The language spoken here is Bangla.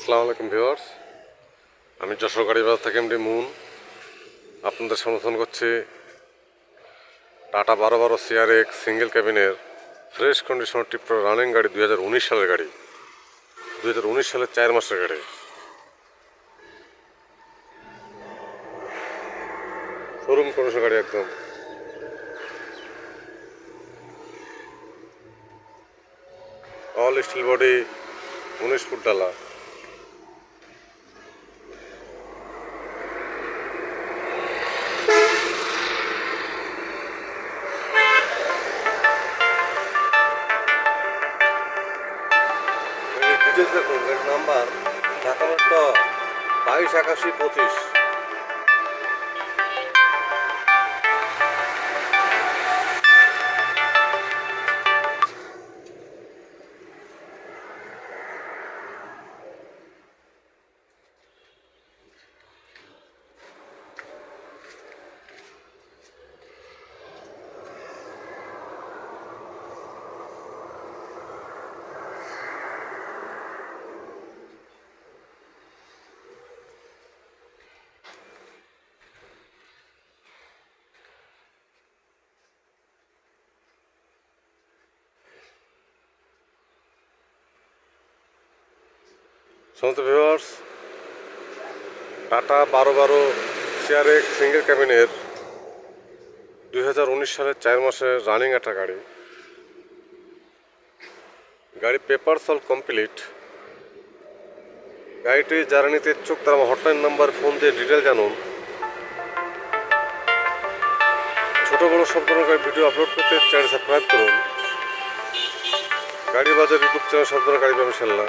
আসসালামু আলাইকুম ভিউয়ার্স। আমি যশোর গাড়ি বাজার থেকে এমডি মুন। আপনাদের সমর্থন করছি টাটা বারো বারো সিআর এক্স সিঙ্গেল ক্যাবিনের ফ্রেশ কন্ডিশনার টিপ্র রানিং গাড়ি দুই হাজার উনিশ সালের গাড়ি। দুই হাজার উনিশ সালের চার মাসের গাড়ি। শোরুম কন্ডিশন গাড়ি একদম। অল স্টিল বডি উনিশ ফুট ডালা। দেখুন গাড়ির নাম্বার ঢাকা বাইশ একাশি পঁচিশ। সমস্ত ভিউয়ার্স টাটা বারো বারো এক সিঙ্গেল ক্যাবিনের দুই হাজার উনিশ সালের চার মাসের রানিং একটা গাড়ি। গাড়ি পেপার সল কমপ্লিট গাড়িটি যারা নিতে ইচ্ছুক তারা হটলাইন নাম্বার ফোন দিয়ে ডিটেল জানুন। ছোট বড় সব ধরনের ভিডিও আপলোড করতে চ্যানেল সাবস্ক্রাইব করুন। গাড়ি বাজার ইউটিউব চ্যানেল সব ধরনের গাড়ি ইনশাল্লাহ।